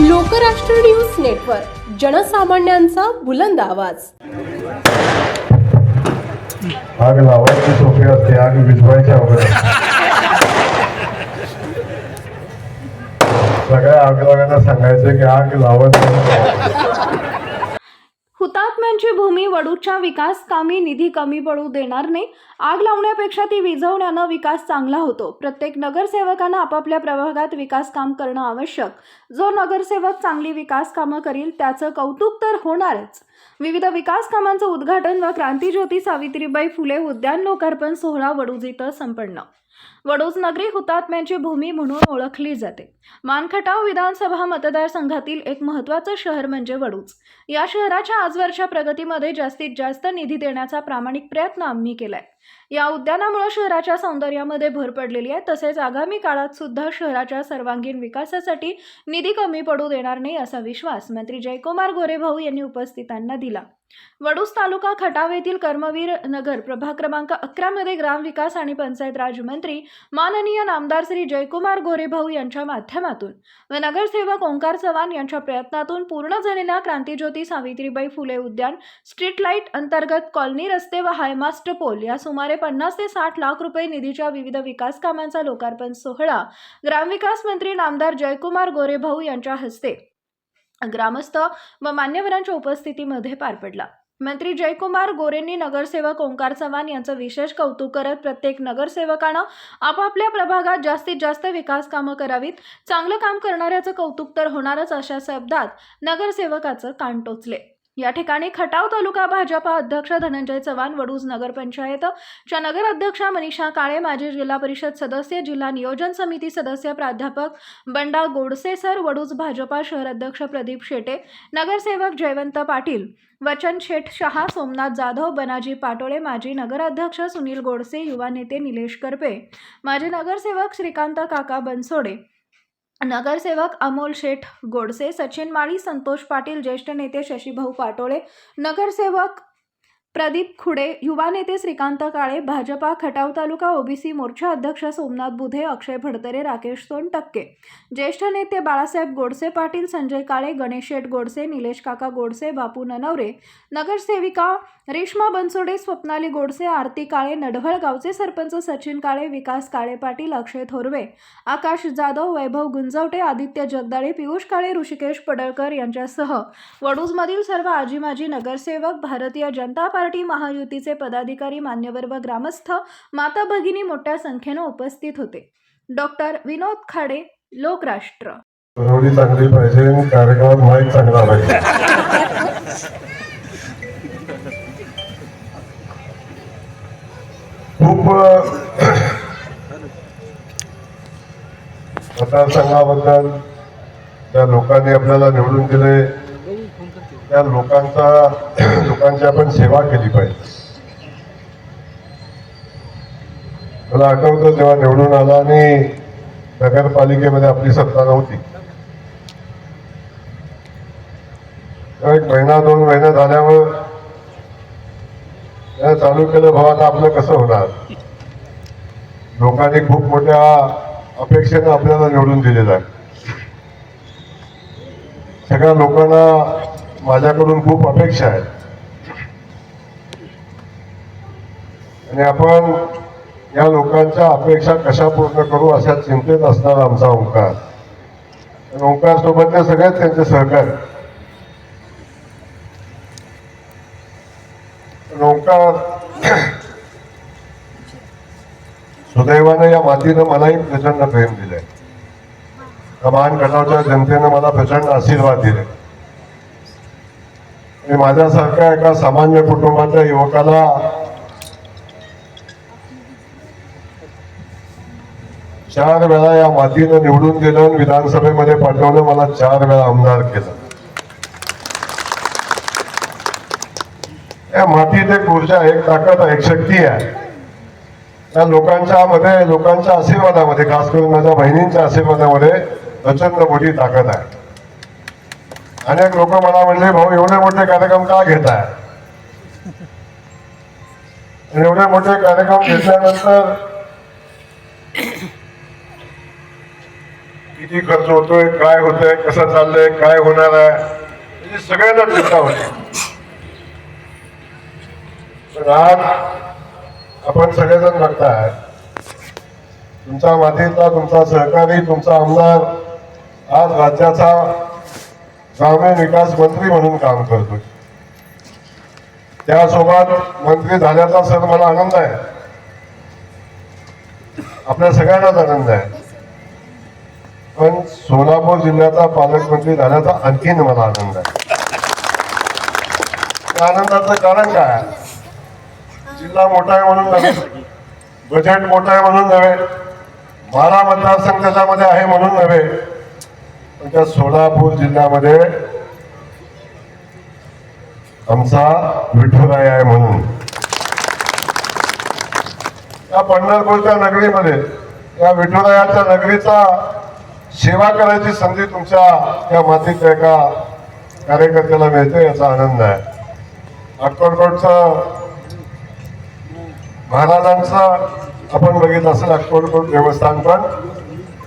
Lokrashtra news network जनसामान्यांचा बुलंद आवाज आग लावायची सोपी असते आग विझवायची अवघड सगळ्या सगळ्या लागायला सांगायचं की आग लावत नाही. हुतात्म्यांची भूमी वडूच्या विकास कामी निधी कमी पडू देणार नाही. आग लावण्यापेक्षा ती विझवण्यानं विकास चांगला होतो. प्रत्येक नगरसेवकानं आपापल्या प्रभागात विकास काम करणं आवश्यक. जो नगरसेवक चांगली विकास कामं करील त्याचं कौतुक तर होणारच. विविध विकास कामांचं उद्घाटन व क्रांतीज्योती सावित्रीबाई फुले उद्यान लोकार्पण सोहळा वडूज इथं संपन्न. वडोज नगरी हुतात्म्यांची भूमी म्हणून ओळखली जाते. मानखटाव विधानसभा मतदारसंघातील एक महत्त्वाचं शहर म्हणजे वडूज या शहराच्या आजवरच्या प्रगतीमध्ये जास्तीत जास्त निधी देण्याचा प्रामाणिक प्रयत्न आम्ही केलाय. या उद्यानामुळे शहराच्या सौंदर्यामध्ये भर पडलेली आहे. तसेच आगामी काळात सुद्धा शहराच्या सर्वांगीण विकासासाठी निधी कमी पडू देणार नाही असा विश्वास मंत्री जयकुमार गोरेभाऊ यांनी उपस्थितांना दिला. वडूस तालुका खटाव येथील कर्मवीर नगर प्रभाग क्रमांक अकरामध्ये ग्रामविकास आणि पंचायत राज मंत्री माननीय नामदार श्री जयकुमार गोरेभाऊ यांच्या माध्यमातून. व नगरसेवक ओंकार चव्हाण यांच्या प्रयत्नातून पूर्ण झालेल्या क्रांतीज्योती सावित्रीबाई फुले उद्यान स्ट्रीट लाइट अंतर्गत कॉलनी रस्ते व हायमास्ट पोल या सुमारे पन्नास ते साठ लाख रुपये निधीच्या विविध विकास कामांचा लोकार्पण सोहळा ग्रामविकास मंत्री नामदार जयकुमार गोरेभाऊ यांच्या हस्ते ग्रामस्थ व मान्यवरांच्या उपस्थितीमध्ये पार पडला. मंत्री जयकुमार गोरेंनी नगरसेवक ओंकार चव्हाण यांचं विशेष कौतुक करत प्रत्येक नगरसेवकानं आपापल्या प्रभागात जास्तीत जास्त विकास कामं करावीत. चांगलं काम करणाऱ्याचं कौतुक तर होणारच अशा शब्दात नगरसेवकाचं कान टोचले. या ठिकाणी खटाव तालुका भाजपा अध्यक्ष धनंजय चव्हाण वडूज नगरपंचायत च्या नगराध्यक्षा मनीषा काळे माजी जिल्हा परिषद सदस्य जिल्हा नियोजन समिती सदस्य प्राध्यापक बंडा गोडसे सर वडूज भाजपा शहर अध्यक्ष प्रदीप शेटे नगरसेवक जयवंत पाटील वचन शेठ शहा सोमनाथ जाधव बनाजी पाटोळे माजी नगराध्यक्ष सुनील गोडसे युवा नेते निलेश करपे माजी नगरसेवक श्रीकांत काका बनसोडे नगरसेवक अमोल शेठ गोडसे सचिन माळी संतोष पाटील ज्येष्ठ नेते शशीभाऊ पाटोळे नगरसेवक प्रदीप खुडे युवा नेते श्रीकांत काळे भाजपा खटाव तालुका ओबीसी मोर्चा अध्यक्ष सोमनाथ बुधे अक्षय भडतरे राकेश सोनटक्के ज्येष्ठ नेते बाळासाहेब गोडसे पाटील संजय काळे गणेश शेठ गोडसे निलेश काका गोडसे बापू ननवरे नगरसेविका रेश्मा बनसोडे स्वप्नाली गोडसे आरती काळे नडभळ गावचे सरपंच सचिन काळे विकास काळे पाटील अक्षय थोरवे आकाश जाधव वैभव गुंजवटे आदित्य जगदाळे पियुष काळे ऋषिकेश पडळकर यांच्यासह. वडूजमधील सर्व आजी माजी नगरसेवक भारतीय जनता पार्टी महायुतीचे पदाधिकारी मान्यवर व ग्रामस्थ माता भगिनी मोठ्या संख्येनं उपस्थित होते. डॉक्टर विनोद खाडे लोकराष्ट्र. चांगली पाहिजे कार्यक्रमात माईक चांगला पाहिजे खूप मतदारसंघाबद्दल त्या लोकांनी आपल्याला निवडून दिले त्या लोकांचा लोकांची आपण सेवा केली पाहिजे. मला आठवतं तेव्हा निवडून आला आणि नगरपालिकेमध्ये आपली सत्ता नव्हती. एक महिना दोन महिना झाल्यावर त्यानं चालू केलं भाऊ आता आपलं कसं होणार? लोकांनी खूप मोठ्या अपेक्षेनं आपल्याला निवडून दिलेलं आहे. सगळ्या लोकांना माझ्याकडून खूप अपेक्षा आहेत. आणि आपण या लोकांच्या अपेक्षा कशा पूर्ण करू अशा चिंतेत असणारा आमचा ओंकार. ओंकार सोबतचे सगळ्याच त्यांचे सहकारी. ओंकार सुदैवानं या मातीनं मलाही प्रचंड प्रेम दिलंय. या महान गटाच्या जनतेनं मला प्रचंड आशीर्वाद दिले. आणि माझ्यासारख्या एका सामान्य कुटुंबाच्या युवकाला चार वेळा या मातीनं निवडून दिलं विधानसभेमध्ये पाठवलं मला चार वेळा आमदार केलं. या मातीत एक ऊर्जा एक ताकद आहे एक शक्ती आहे. त्या लोकांच्या मध्ये लोकांच्या आशीर्वादामध्ये खास करून माझ्या बहिणींच्या आशीर्वादामध्ये प्रचंड मोठी ताकद आहे. अनेक लोक मला म्हणले भाऊ एवढे मोठे कार्यक्रम का घेताय? एवढे मोठे कार्यक्रम घेतल्यानंतर किती खर्च होतोय काय होतंय कसं चाललंय काय होणार आहे म्हणजे सगळ्यांना चिंता होती. पण आज आपण सगळेजण बघताय तुमचा मातीतला तुमचा सहकारी तुमचा आमदार आज राज्याचा ग्रामीण विकास मंत्री म्हणून काम करतोय. त्यासोबत मंत्री झाल्याचा सर मला आनंद आहे. आपल्या सगळ्यांनाच आनंद आहे. पण सोलापूर जिल्ह्याचा पालकमंत्री झाल्याचा आणखीन मला आनंद आहे. त्या आनंदाचं कारण काय? जिल्हा मोठा आहे म्हणून नव्हे. बजेट मोठा आहे म्हणून नव्हे. बारा मतदारसंघ त्याच्यामध्ये आहे म्हणून नव्हे. आमच्या सोलापूर जिल्ह्यामध्ये आमचा विठुराय आहे म्हणून. या पंढरपूरच्या नगरीमध्ये या विठुरायाच्या नगरीचा सेवा करायची संधी तुमच्या या मातीच्या एका कार्यकर्त्याला मिळते याचा आनंद आहे. अक्कलकोटचं महाराजांचं आपण बघितलं असेल अक्कलकोट देवस्थान पण.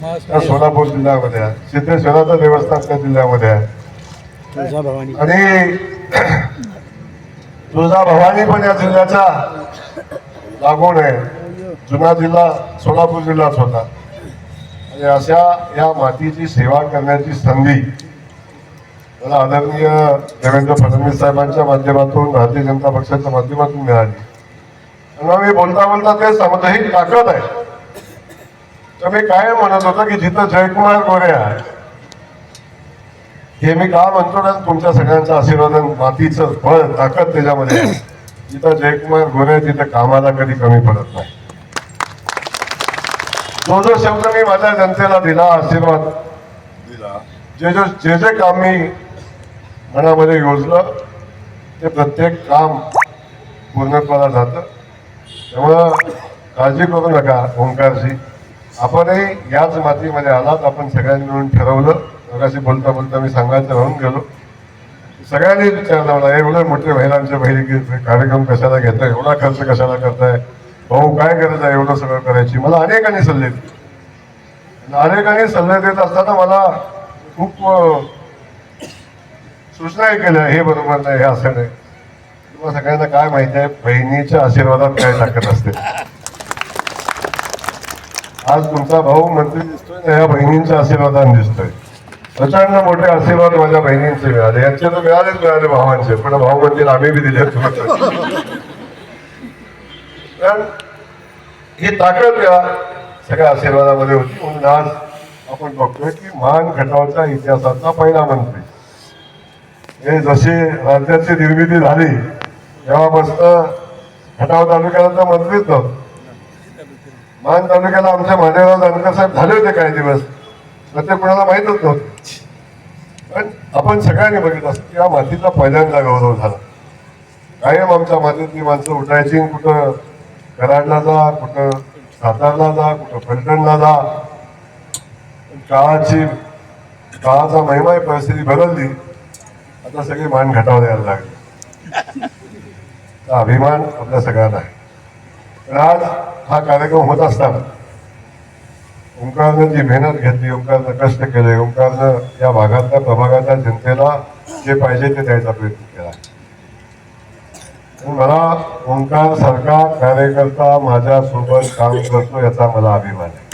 त्या सोलापूर जिल्ह्यामध्ये आहे. सिद्धेश्वराचं देवस्थान त्या जिल्ह्यामध्ये आहे. तुळजाभवानी आणि तुळजा भवानी पण या जिल्ह्याचा लागून आहे. जुना जिल्हा सोलापूर जिल्हाच होता. आणि अशा या मातीची सेवा करण्याची संधी मला आदरणीय देवेंद्र फडणवीस साहेबांच्या माध्यमातून भारतीय जनता पक्षाच्या माध्यमातून मिळाली. आणि मग मी बोलता बोलता ते समज ही ताकद आहे. तर मी काय म्हणत होतो की जिथं जयकुमार गोरे आहे हे मी का म्हणतो ना तुमच्या सगळ्यांचं आशीर्वाद मातीचं बळ ताकद त्याच्यामध्ये जिथं जयकुमार गोरे तिथं कामाला कधी कमी पडत नाही. जो जो शब्द मी माझ्या जनतेला दिला आशीर्वाद दिला जे जो जे जे काम मी मनामध्ये योजलं ते प्रत्येक काम पूर्णत्वाला जातं. त्यामुळं काळजी करू नका ओंकारजी. आपणही याच मातीमध्ये आलात आपण सगळ्यांनी मिळून ठरवलं. मगाशी बोलता बोलता मी सांगायचं राहून गेलो. सगळ्यांनी विचारलं मला एवढे मोठे महिलांच्या बहिणी कार्यक्रम कशाला घेताय? एवढा खर्च कशाला करताय? भाऊ काय गरज आहे एवढं सगळं करायची? मला अनेकांनी सल्ले दिले. अनेकांनी सल्ले देत असताना मला खूप सूचनाही केल्या हे बरोबर नाही हे असं नाही. तुम्हाला सगळ्यांना काय माहिती आहे बहिणीच्या आशीर्वादात काय ताकद असते? आज तुमचा भाऊ मंत्री दिसतोय ना या बहिणींच्या आशीर्वादाने दिसतोय. प्रचंड मोठे आशीर्वाद माझ्या बहिणींचे मिळाले. यांचे तर मिळालेच मिळाले भावांचे पण भाऊ म्हणतील आम्ही बी दिले कारण ही ताकद या सगळ्या आशीर्वादामध्ये होती. म्हणून आज आपण बघतोय की महान खटावच्या इतिहासाचा पहिला मंत्री. हे जशी राज्याची निर्मिती झाली तेव्हापासून खटाव तालुक्याला तर मंत्रीच नव्हतं. मान तालुक्याला आमच्या महादेवराव जानकर साहेब झाले होते काही दिवस तर ते कोणाला माहीतच नव्हतं. पण आपण सगळ्यांनी बघितलं असतं की या मातीचा पहिल्यांदा गौरव झाला. कायम आमच्या मातीतली माणसं उठायची कुठं कराडला जा कुठं सातारला जा कुठं फलटणला जा. काळाची काळाचा महिमा ही परिस्थिती बदलली. आता सगळी मान घटावर यायला लागली. अभिमान आपल्या सगळ्यांना आहे. आज हा कार्यक्रम होत असताना ओंकारनं जी मेहनत घेतली ओंकारनं कष्ट केले ओंकारनं या भागातल्या प्रभागातल्या जनतेला जे पाहिजे ते द्यायचा प्रयत्न केला. मला ओंकार सारखा कार्यकर्ता माझ्यासोबत काम करतो याचा मला अभिमान आहे.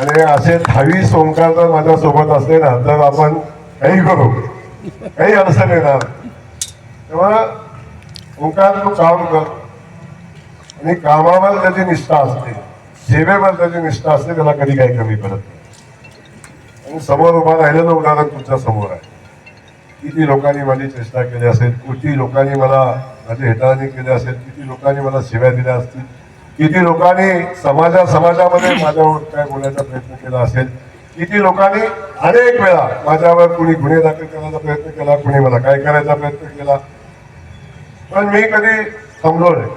आणि असे दहावीस ओंकार जर माझ्या सोबत असले ना तर आपण काही करू. काही अडचण येणार. तेव्हा ओंकार तू काम कर. आणि कामावर त्याची निष्ठा असते. सेवेवर त्याची निष्ठा असते त्याला कधी काही कमी पडत नाही. आणि समोर उभा राहिलेलं उदाहरण तुमच्यासमोर आहे. किती लोकांनी माझी चेष्टा केली असेल किती लोकांनी मला माझी हेटाळणी केली असेल किती लोकांनी मला सेवा दिल्या असतील किती लोकांनी समाजा समाजामध्ये माझ्यावर काय बोलायचा प्रयत्न केला असेल किती लोकांनी अनेक वेळा माझ्यावर कुणी गुन्हे दाखल करण्याचा प्रयत्न केला कुणी मला काय करायचा प्रयत्न केला पण मी कधी थांबलो नाही.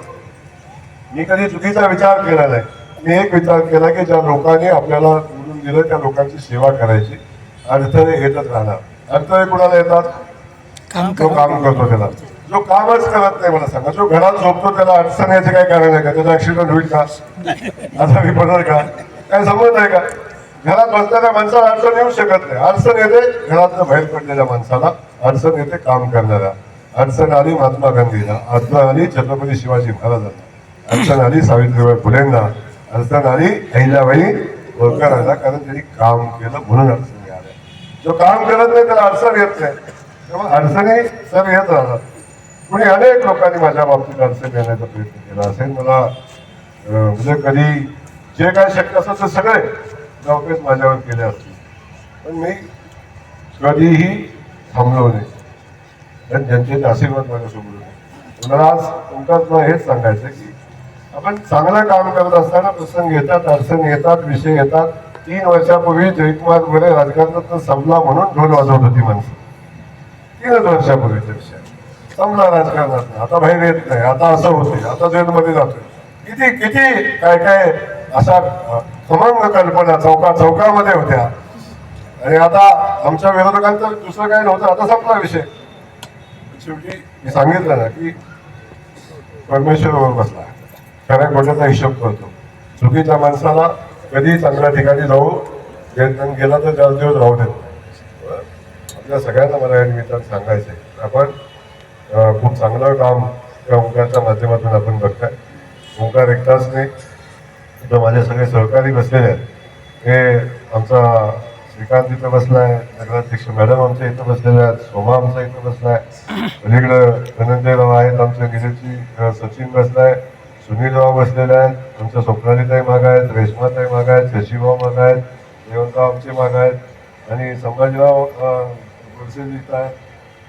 मी कधी चुकीचा विचार केला नाही. मी एक विचार केला की ज्या लोकांनी आपल्याला निवडून दिलं त्या लोकांची सेवा करायची. अडथळे येतच राहणार. अडथळे कुणाला येतात? काम जो काम करतो त्याला. जो कामच करत नाही मला सांगा. जो घरात झोपतो त्याला अडचण याचे काय कारण आहे का? त्याचा ऍक्सिडेंट होईल का? आजारी पडणार का? काय समज आहे का? घरात बसणाऱ्या माणसाला अडचण येऊ शकत नाही. अडचण येते घरातनं बाहेर पडलेल्या माणसाला. अडचण येते काम करणाऱ्या अडचण आली महात्मा गांधीला. अडचण आली छत्रपती शिवाजी महाराजांना. अडचण आली सावित्रीबाई फुलेंना. अडचण आली अहिल्याबाई होळकरांना कारण त्यांनी काम केलं म्हणून अडचणी आल्या. जो काम करत नाही त्याला अडचण येत नाही. तेव्हा अडचणी सर येत राहतात. कोणी अनेक लोकांनी माझ्या बाबतीत अडचण येण्याचा प्रयत्न केला असेल. मला म्हणजे कधी जे काय शक्य असतं ते सगळे नौकेच माझ्यावर केले असतील. पण मी कधीही थांबलो नाही. आणि जनतेचे आशीर्वाद माझ्यासोबत होते मला आज तुमच्यात हेच सांगायचं की आपण चांगलं काम करत असताना प्रसंग येतात अडचण येतात विषय येतात. तीन वर्षापूर्वी जयकुमार वगैरे राजकारणात संपला म्हणून ढोल वाजवत होती माणसं. तीनच वर्षापूर्वीचा विषय संपला राजकारणात. आता बाहेर येत नाही. आता असं होते आता जेलमध्ये जातोय. किती किती काय काय अशा समंग खमंग कल्पना चौका चौकामध्ये होत्या. आणि आता आमच्या विरोधकांचं दुसरं काय नव्हतं. आता संपला विषय. शेवटी मी सांगितलं ना की परमेश्वरवर बसला. खऱ्या खोट्याचा हिशोब करतो. चुकीच्या माणसाला कधी चांगल्या ठिकाणी जाऊ गेला तर चार दिवस राहू देत आपल्या सगळ्यांना मला या निमित्तानं सांगायचं आहे आपण खूप चांगलं काम त्या ओंकारच्या माध्यमातून आपण बघताय. ओंकार एकटाच नाही. इथं माझे सगळे सहकारी बसलेले आहेत. हे आमचा श्रीकांत इथं बसलाय नगराध्यक्ष मॅडम आमच्या इथं बसलेल्या आहेत शोभा आमचा इथं बसलाय. अलीकडं धनंजयराव आहेत आमचे निलेची सचिन बसलाय सुनीलराव बसलेले आहेत आमच्या स्वप्नालीताई माग आहेत रेश्माताई माग आहेत शशीभाऊ माग आहेत देवंतराव आमचे माग आहेत आणि संभाजीराव अं, इथं आहेत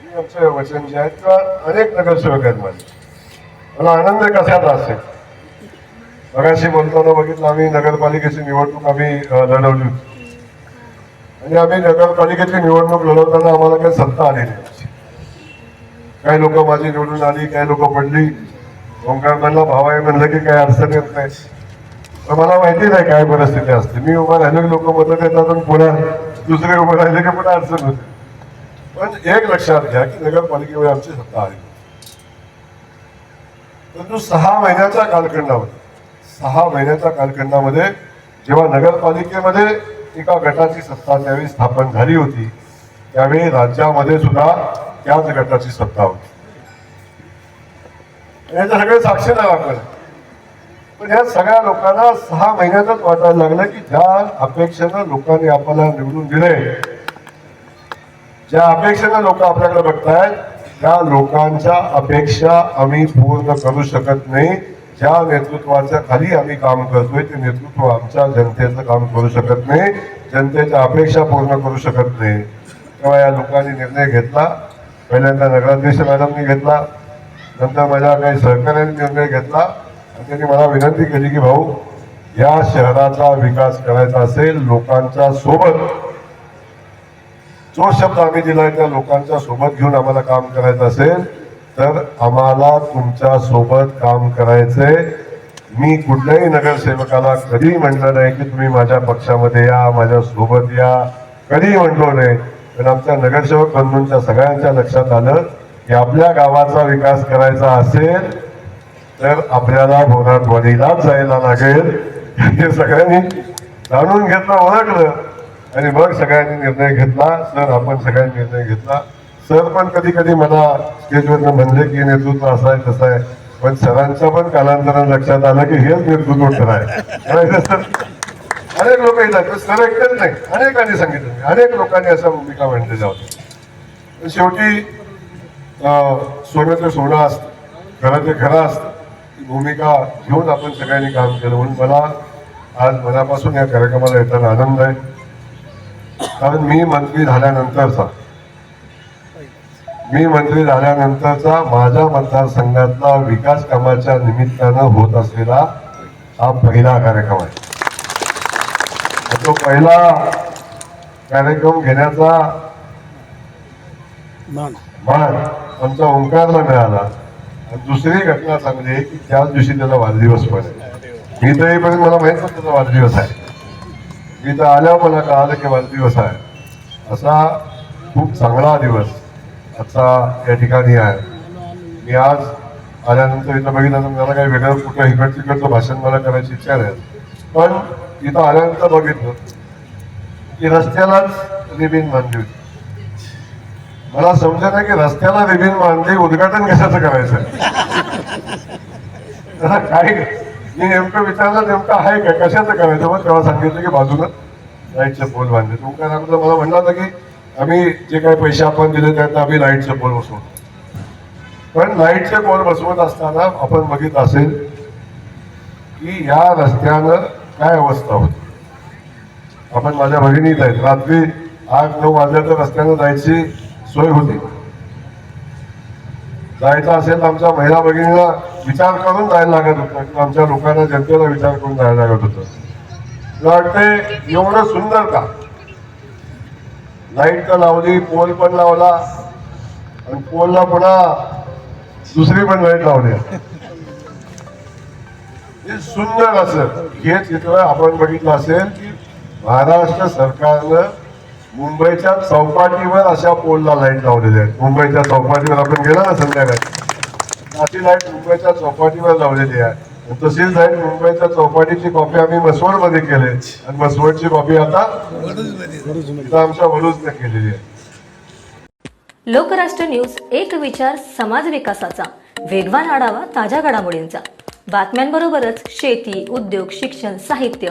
हे आमचे वचन जे आहेत किंवा अनेक नगरसेवक आहेत माझे. मला आनंद कशात असेल मगाशी बोलताना बघितलं आम्ही नगरपालिकेची निवडणूक आम्ही लढवली होती. आणि आम्ही नगरपालिकेची निवडणूक लढवताना आम्हाला काही सत्ता आली नाही काही लोक माझी निवडून आली काही लोक पडली. ओंकार म्हणला भाव आहे म्हणलं की काही अडचण येत नाही. तर मला माहिती नाही काय परिस्थिती असते. मी उभा राहिलो की लोक मदत येतात आणि पुन्हा दुसरे उभे राहिले की पुन्हा अडचण होते. पण एक लक्षात घ्या की नगरपालिकेवर आमची सत्ता आली परंतु सहा महिन्याच्या कालखंडामध्ये सहा महिन्याच्या कालखंडामध्ये जेव्हा नगरपालिकेमध्ये एका गटाची सत्ता त्यावेळी स्थापन झाली होती. त्यावेळी राज्यामध्ये सुद्धा त्याच गटाची सत्ता होती. याच्या सगळे साक्षीदार आपण. पण या सगळ्या लोकांना सहा महिन्यातच वाटायला लागलं की ज्या अपेक्षेनं लोकांनी आपल्याला निवडून दिले ज्या अपेक्षेनं लोक आपल्याकडे बघतायत त्या लोकांच्या अपेक्षा आम्ही पूर्ण करू शकत नाही. ज्या नेतृत्वाच्या खाली आम्ही काम करतोय ते नेतृत्व आमच्या जनतेचं काम करू शकत नाही जनतेच्या अपेक्षा पूर्ण करू शकत नाही. तेव्हा या लोकांनी निर्णय घेतला. पहिल्यांदा नगराध्यक्ष मॅडमनी घेतला. नंतर माझ्या काही सहकार्याने निर्णय घेतला. आणि त्यांनी मला विनंती केली की भाऊ या शहराचा विकास करायचा असेल लोकांच्या सोबत जो शब्द आम्ही आहे त्या लोकांच्या सोबत घेऊन आम्हाला काम करायचं असेल तर आम्हाला तुमच्यासोबत काम करायचंय मी कुठल्याही नगरसेवकाला कधी म्हटलं नाही की तुम्ही माझ्या पक्षामध्ये या माझ्या सोबत या. कधीही म्हटलो नाही. पण आमच्या नगरसेवक बंधूंच्या सगळ्यांच्या लक्षात आलं की आपल्या गावाचा विकास करायचा असेल तर आपल्याला भोनाटवाडीलाच जायला लागेल. हे सगळ्यांनी जाणून घेतलं ओळखलं. आणि मग सगळ्यांनी निर्णय घेतला. सर आपण सगळ्यांनी निर्णय घेतला. सर पण कधी कधी मला स्टेजवरनं म्हणले की नेतृत्व असं आहे तसं आहे. पण सरांच्या पण कालांतरानं लक्षात आलं की हेच नेतृत्व खरं आहे सर अनेक लोक येतात. सर एकटेच नाही. अनेकांनी सांगितलं. अनेक लोकांनी अशा भूमिका मांडलेल्या होत्या. शेवटी सोन्याचं सोनं ते घराचे असतं. खरं खरं असतं. ती भूमिका घेऊन आपण सगळ्यांनी काम केलं. म्हणून मला आज मनापासून या कार्यक्रमाला येताना आनंद आहे. कारण मी मंत्री झाल्यानंतरचा मी मंत्री झाल्यानंतरचा माझ्या मतदारसंघातला विकास कामाच्या निमित्तानं होत असलेला हा पहिला कार्यक्रम आहे. तो पहिला कार्यक्रम घेण्याचा मान. आमचा ओंकारला मिळाला. आणि दुसरी घटना चांगली आहे की त्याच दिवशी त्याचा वाढदिवस पण आहे. मी तर येईपर्यंत मला माहीत नव्हतं त्याचा वाढदिवस आहे. मी तर आल्यावर मला कळालं की वाढदिवस आहे. असा खूप चांगला दिवस आजचा या ठिकाणी आहे. मी आज आल्यानंतर इथं बघितलं तर मला काही वेगळं कुठलं इकड तिकडचं भाषण मला करायची इच्छा नाही. पण इथं आल्यानंतर बघितलं की रस्त्यालाच रिबीन बांधली होती. मला समजत आहे की रस्त्याला रिबीन बांधली उद्घाटन कशाचं करायचं? काही मी नेमकं विचारलं नेमकं आहे का? कशाचं करायचं? मग तेव्हा सांगितलं की बाजूला लाईटचे पोल बांधले. तो काय सांगितलं? मला म्हणला होता की आम्ही जे काही पैसे आपण दिले त्यांना आम्ही लाईटचे पोल बसवतो. पण लाईटचे पोल बसवत असताना आपण बघित असेल की या रस्त्यानं काय अवस्था होती. आपण माझ्या भगिनीत आहेत. रात्री आठ नऊ वाजल्या तर रस्त्यानं जायची सोय होती. जायचं असेल तर आमच्या महिला भगिनीला विचार करून जायला लागत होतं. किंवा आमच्या लोकांना जनतेला विचार करून जायला लागत होतं. मला वाटते एवढं सुंदर का? लाइट तर लावली पोल पण लावला. आणि पोलला पुन्हा दुसरी पण लाइट लावली. हे सुंदर असं. हे चित्र आपण बघितलं असेल की महाराष्ट्र सरकारनं मुंबईच्या चौपाटीवर अशा पोलला लाइट लावलेल्या आहेत. मुंबईच्या चौपाटीवर आपण गेलो ना संध्याकाळी. अशी लाइट मुंबईच्या चौपाटीवर लावलेली आहे. तशीच आहे मुंबईच्या चौपाटीची कॉपी आम्ही मसवडमध्ये केली. आणि मसवडची कॉपी आता आमच्या वडूजने केलेली आहे. लोकराष्ट्र न्यूज एक विचार समाज विकासाचा. वेगवान आढावा ताज्या घडामोडींचा. बातम्यांबरोबरच शेती उद्योग शिक्षण साहित्य